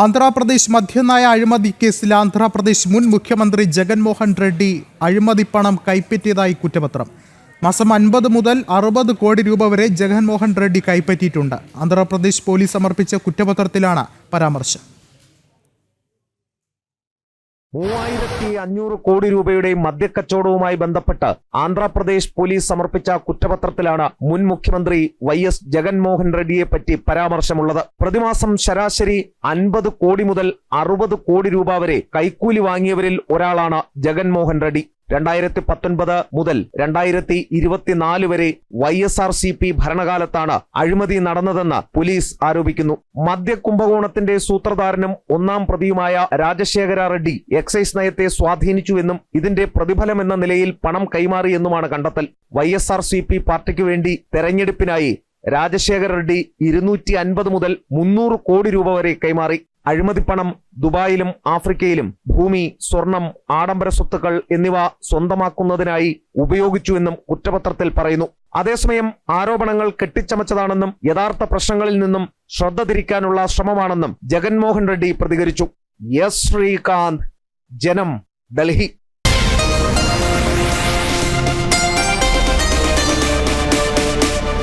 ആന്ധ്രാപ്രദേശ് മധ്യനായ അഴിമതി കേസിൽ ആന്ധ്രാപ്രദേശ് മുൻ മുഖ്യമന്ത്രി ജഗൻമോഹൻ റെഡ്ഡി അഴിമതി പണം കൈപ്പറ്റിയതായി കുറ്റപത്രം. മാസം അൻപത് മുതൽ അറുപത് കോടി രൂപ വരെ ജഗൻമോഹൻ റെഡ്ഡി കൈപ്പറ്റിയിട്ടുണ്ട്. ആന്ധ്രാപ്രദേശ് പോലീസ് സമർപ്പിച്ച കുറ്റപത്രത്തിലാണ് പരാമർശം. മൂവായിരത്തി അഞ്ഞൂറ് കോടി രൂപയുടെ മദ്യക്കച്ചവടവുമായി ബന്ധപ്പെട്ട് ആന്ധ്രാപ്രദേശ് പോലീസ് സമർപ്പിച്ച കുറ്റപത്രത്തിലാണ് മുൻ മുഖ്യമന്ത്രി വൈ എസ് ജഗൻമോഹൻ റെഡ്ഡിയെ പറ്റി പരാമർശമുള്ളത്. പ്രതിമാസം ശരാശരി അൻപത് കോടി മുതൽ അറുപത് കോടി രൂപ വരെ കൈക്കൂലി വാങ്ങിയവരിൽ ഒരാളാണ് ജഗൻമോഹൻ റെഡ്ഡി. രണ്ടായിരത്തി പത്തൊൻപത് മുതൽ രണ്ടായിരത്തി ഇരുപത്തിനാല് വരെ Y S R C P ഭരണകാലത്താണ് അഴിമതി നടന്നതെന്ന് പോലീസ് ആരോപിക്കുന്നു. മദ്യ കുംഭകോണത്തിന്റെ സൂത്രധാരനും ഒന്നാം പ്രതിയുമായ രാജശേഖര റെഡ്ഡി എക്സൈസ് നയത്തെ സ്വാധീനിച്ചുവെന്നും ഇതിന്റെ പ്രതിഫലമെന്ന നിലയിൽ പണം കൈമാറിയെന്നുമാണ് കണ്ടെത്തൽ. Y S R C P പാർട്ടിക്ക് വേണ്ടി തെരഞ്ഞെടുപ്പിനായി രാജശേഖര റെഡ്ഡി ഇരുന്നൂറ്റി അൻപത് മുതൽ മുന്നൂറ് കോടി രൂപ വരെ കൈമാറി. അഴിമതിപ്പണം ദുബായിലും ആഫ്രിക്കയിലും ഭൂമി സ്വർണം ആഡംബര സ്വത്തുക്കൾ എന്നിവ സ്വന്തമാക്കുന്നതിനായി ഉപയോഗിച്ചുവെന്നും കുറ്റപത്രത്തിൽ പറയുന്നു. അതേസമയം ആരോപണങ്ങൾ കെട്ടിച്ചമച്ചതാണെന്നും യഥാർത്ഥ പ്രശ്നങ്ങളിൽ നിന്നും ശ്രദ്ധ തിരിക്കാനുള്ള ശ്രമമാണെന്നും ജഗൻമോഹൻ റെഡ്ഡി പ്രതികരിച്ചു. എസ് ശ്രീകാന്ത് ജനം ഡൽഹി.